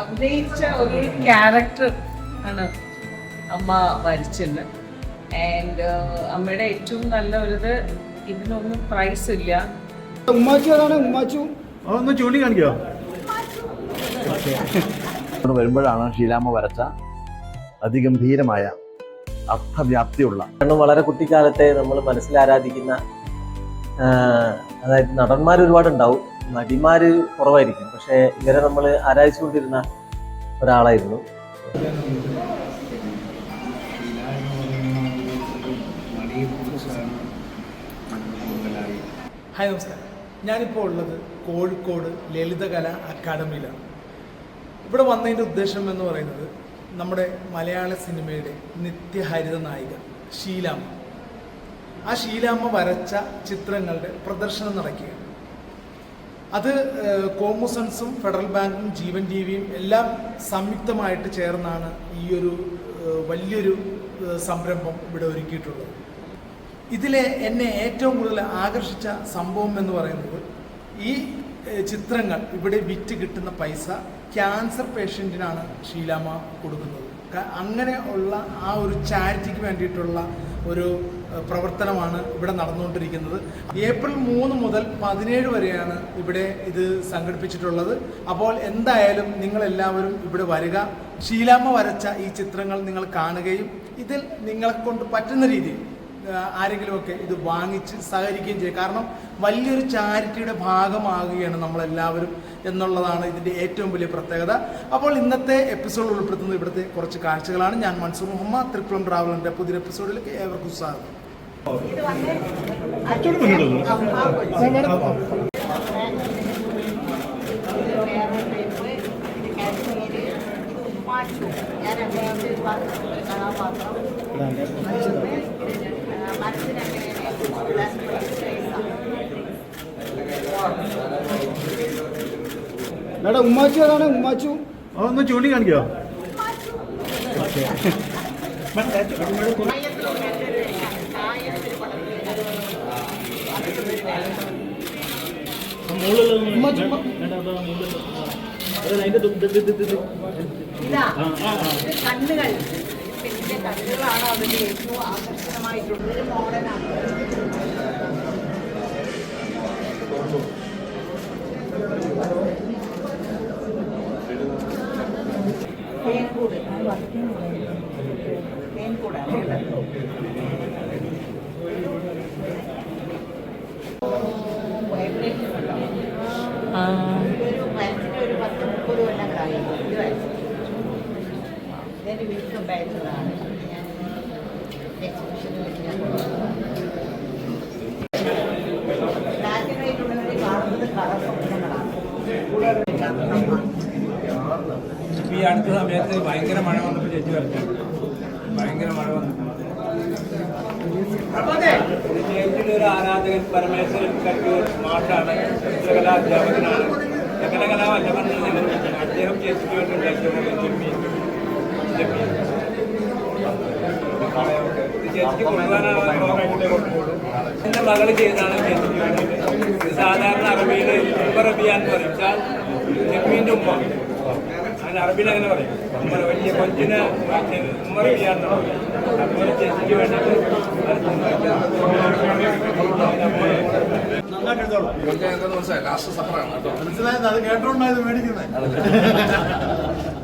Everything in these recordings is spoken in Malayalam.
അഭിനയിച്ച ഒരു ക്യാരക്ടർ ആണ് അമ്മ വരച്ചത് ആൻഡ് അമ്മയുടെ ഏറ്റവും നല്ല ഒരിത് ഇതിനൊന്നും പ്രൈസ് ഇല്ല. ഉമ്മാച്ചു അതാണ് ഉമ്മാച്ചു. ഒന്ന് ചൂണ്ടിക്കാണിക്കോ ഇവിടെ വരുമ്പോഴാണ് ഷീലാമ്മ വരച്ച അതിഗംഭീരമായ അർത്ഥവ്യാപ്തിയുള്ള കാരണം വളരെ കുട്ടിക്കാലത്തെ നമ്മൾ മനസ്സിൽ ആരാധിക്കുന്ന ആ, അതായത് നടന്മാർ ഒരുപാടുണ്ടാവും നടിമാർ കുറവായിരിക്കും. പക്ഷേ ഇവരെ നമ്മൾ ആരാധിച്ചുകൊണ്ടിരുന്ന ഒരാളായിരുന്നു. ഹായ് നമസ്കാരം. ഞാനിപ്പോൾ ഉള്ളത് കോഴിക്കോട് ലളിതകല അക്കാദമിയിലാണ്. ഇവിടെ വന്നതിന്റെ ഉദ്ദേശം എന്ന് പറയുന്നത് നമ്മുടെ മലയാള സിനിമയുടെ നിത്യഹരിത നായിക ഷീലാമ്മ ആ ഷീലാമ്മ വരച്ച ചിത്രങ്ങളുടെ പ്രദർശനം നടക്കുകയാണ്. അത് കോമസൻസും ഫെഡറൽ ബാങ്കും ജീവൻ ടിവിയും എല്ലാം സംയുക്തമായിട്ട് ചേർന്നാണ് ഈ ഒരു വലിയൊരു സംരംഭം ഇവിടെ ഒരുക്കിയിട്ടുള്ളത്. ഇതിലെ എന്നെ ഏറ്റവും കൂടുതൽ ആകർഷിച്ച സംഭവം എന്ന് പറയുന്നത് ഈ ചിത്രങ്ങൾ ഇവിടെ വിറ്റ് കിട്ടുന്ന പൈസ ക്യാൻസർ പേഷ്യന്റിനാണ് ഷീലാമ കൊടുക്കുന്നത്. അങ്ങനെ ഉള്ള ആ ഒരു ചാരിറ്റിക്ക് വേണ്ടിയിട്ടുള്ള ഒരു പ്രവർത്തനമാണ് ഇവിടെ നടന്നുകൊണ്ടിരിക്കുന്നത്. ഏപ്രിൽ മൂന്ന് മുതൽ പതിനേഴ് വരെയാണ് ഇവിടെ ഇത് സംഘടിപ്പിച്ചിട്ടുള്ളത്. അപ്പോൾ എന്തായാലും നിങ്ങളെല്ലാവരും ഇവിടെ വരിക. ശീലാമ്മ വരച്ച ഈ ചിത്രങ്ങൾ നിങ്ങൾ കാണുകയും ഇതിൽ നിങ്ങളെ കൊണ്ട് പറ്റുന്ന രീതിയിൽ ആരെങ്കിലുമൊക്കെ ഇത് വാങ്ങിച്ച് സഹകരിക്കുകയും ചെയ്യും കാരണം വലിയൊരു ചാരിറ്റിയുടെ ഭാഗമാകുകയാണ് നമ്മളെല്ലാവരും എന്നുള്ളതാണ് ഇതിന്റെ ഏറ്റവും വലിയ പ്രത്യേകത. അപ്പോൾ ഇന്നത്തെ എപ്പിസോഡ് ഉൾപ്പെടുത്തുന്നത് ഇവിടുത്തെ കുറച്ച് കാഴ്ചകളാണ്. ഞാൻ മൻസൂർ മുഹമ്മദ് തൃക്കുളം ട്രാവലറിന്റെ പുതിയ എപ്പിസോഡിലേക്ക് ഏവർക്കും സ്വാഗതം. മേഡം ഉമ്മാച്ചു അതാണ് ഉമ്മാച്ചു? അതൊന്ന് ചൂണ്ടി കാണിക്കോ. ഇത് കണ്ണുകൾ. കണ്ണുകളാണ് അതിന്റെ ഏറ്റവും ആകർഷണമായിട്ടുള്ളത് ഒരു മോഡലാണ് ഇതൊരു വീട്ടിലുണ്ടായിരുന്നതാണ് ഞാൻ എക്സിബിഷനിൽ ഉള്ളവരെ കാണുന്നത് കളർ സ്വപ്നങ്ങളാണ്. ഇപ്പൊ ഈ അടുത്ത സമയത്ത് ഭയങ്കര മഴ വന്നപ്പോൾ ചേച്ചി വരച്ചു ഭയങ്കര മഴ വന്നപ്പോൾ ചേച്ചിയുടെ ഒരു ആരാധകൻ പരമേശ്വരൻ കട്ടൂർ മാഷാണ് ചിത്രകലാ അധ്യാപകനാണ് ചകലകലാ വല്ലഭനാണ് അദ്ദേഹം ചേച്ചിക്ക് വേണ്ടി ഉണ്ടാക്കിയ എന്റെ മകൾ ചെയ്താണ് സാധാരണ അറബിയിൽ ഉമ്മ റബിയ എന്ന് പറയും വെച്ചാൽ ചെമ്മീന്റെ ഉമ്മ അങ്ങനെ അറബിയിൽ അങ്ങനെ പറയും ഉമ്മ വലിയ കൊഞ്ചിന് ഉമ്മ റബിയ എന്നാണ് പറയും. അതുപോലെ ചേച്ചിക്ക് വേണ്ടിയിട്ട് മനസ്സിലായത്? അത് കേട്ടോണ്ടായത് മേടിക്കുന്നത്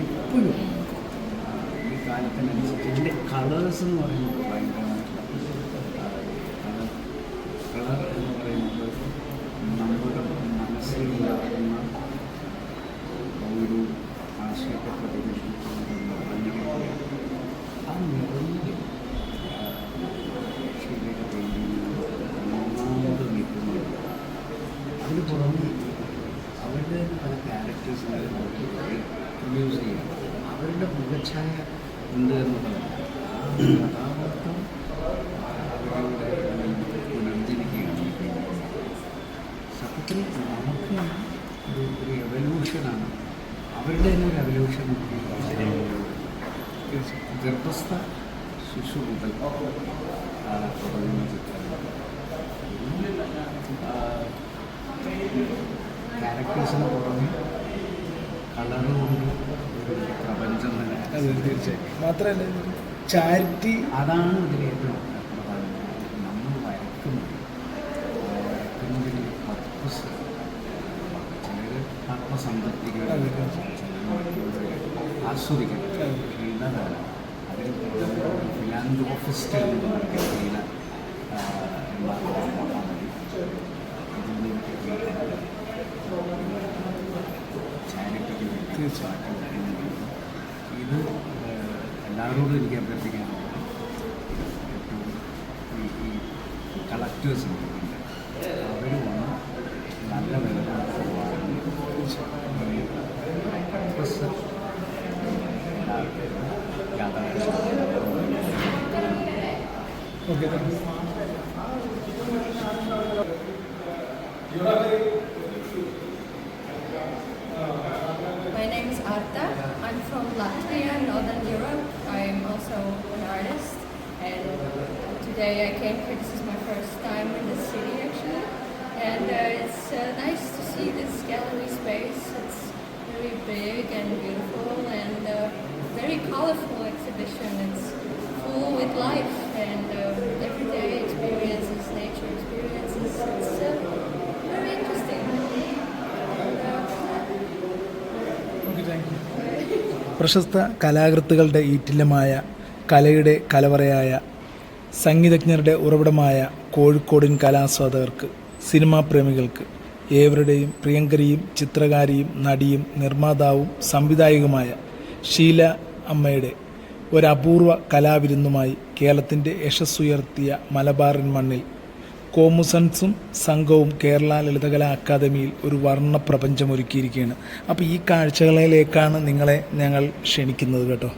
ഇപ്പോഴും ഈ കാലത്തിനനുസരിച്ച് ഇതിന്റെ കളേഴ്സ് എന്ന് പറയുന്നത് ഭയങ്കരമായിട്ടുള്ള കളർ എന്ന് പറയുന്നത് നമ്മുടെ മനസ്സിലുണ്ടാകുന്ന ഒരു ആശയത്തെ പ്രതിനിധിക്കുന്ന ഭംഗിയാണ് ആ നിറഞ്ഞ ശീലക പെയിന്റിങ് ഒന്നാമത് നിൽക്കുന്നത് അതിന് പുറമെ അവരുടെ തന്നെ പല ക്യാരക്ടേഴ്സിനെ പ്രൊഡ്യൂസ് ചെയ്യും മുഖച്ഛായ ഉണ്ട് എന്നുള്ളതല്ല ആ കഥാപാത്രം പുനർജനിക്കുകയാണ് സത്യത്തിൽ നമുക്ക് ഒരു ഒരു എവല്യൂഷനാണ് അവരുടെ തന്നെ ഒരു എവല്യൂഷൻ ഗർഭസ്ഥ ശിശു മുതൽ തുടങ്ങുന്ന ചിത്രങ്ങൾ. ക്യാരക്ടേഴ്സിന് പുറമെ കളറുകൊണ്ട് പ്രപഞ്ചം തന്നെ. തീർച്ചയായും മാത്രമല്ല ചാരിറ്റി അതാണ് ഇതിൽ ഏറ്റവും നമ്മൾ വരക്കുന്നത് വരക്കുന്നതിൽ പർപ്പസ് ചിലർ ആത്മസംതൃപ്തിക്ക് ആസ്വദിക്കണം. ഇന്നതല്ല അതിൽ ഫിലാൻഡ്രോഫിസ്റ്റ് എന്ന് പറയുന്ന ചാരിറ്റിക്ക് വേണ്ടി. ഇത് എല്ലാവരോടും എനിക്ക് അഭ്യർത്ഥിക്കാനുള്ളത് ഈ കളക്ടേഴ്സ് അവർ വന്ന് നല്ല okay thank My here in Northern Europe. I'm also an artist and today I came here. This is my first time in the city actually. And uh, it's uh, nice to see this gallery space. It's very big and beautiful and uh, very colorful exhibition. It's full with life and uh, everyday experiences, nature experiences. It's uh, very interesting. Uh, okay, thank you. പ്രശസ്ത കലാകൃത്തുക്കളുടെ ഈറ്റില്ലമായ കലയുടെ കലവറയായ സംഗീതജ്ഞരുടെ ഉറവിടമായ കോഴിക്കോടിൻ കലാസ്വാദകർക്ക് സിനിമാ പ്രേമികൾക്ക് ഏവരുടെയും പ്രിയങ്കരിയും ചിത്രകാരിയും നടിയും നിർമ്മാതാവും സംവിധായകമായ ഷീല അമ്മയുടെ ഒരപൂർവ കലാവിരുന്നുമായി കേരളത്തിന്റെ യശസ്സുയർത്തിയ മലബാറിൻ മണ്ണിൽ കോമുസൺസും സംഘവും കേരള ലളിതകലാ അക്കാദമിയിൽ ഒരു വർണ പ്രപഞ്ചം ഒരുക്കിയിരിക്കുകയാണ് അപ്പോൾ ഈ കാഴ്ചകളിലേക്കാണ് നിങ്ങളെ ഞങ്ങൾ ക്ഷണിക്കുന്നത് കേട്ടോ.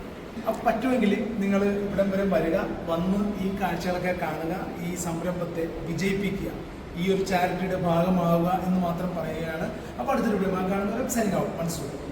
പറ്റുമെങ്കിൽ നിങ്ങൾ ഇവിടം വരെ വരിക വന്ന് ഈ കാഴ്ചകളൊക്കെ കാണുക ഈ സംരംഭത്തെ വിജയിപ്പിക്കുക ഈ ഒരു ചാരിറ്റിയുടെ ഭാഗമാവുക എന്ന് മാത്രം പറയുകയാണ്. അപ്പോൾ അടുത്തൊരു കാണുന്നവരെ ഔട്ട് മനസ്സിലാവും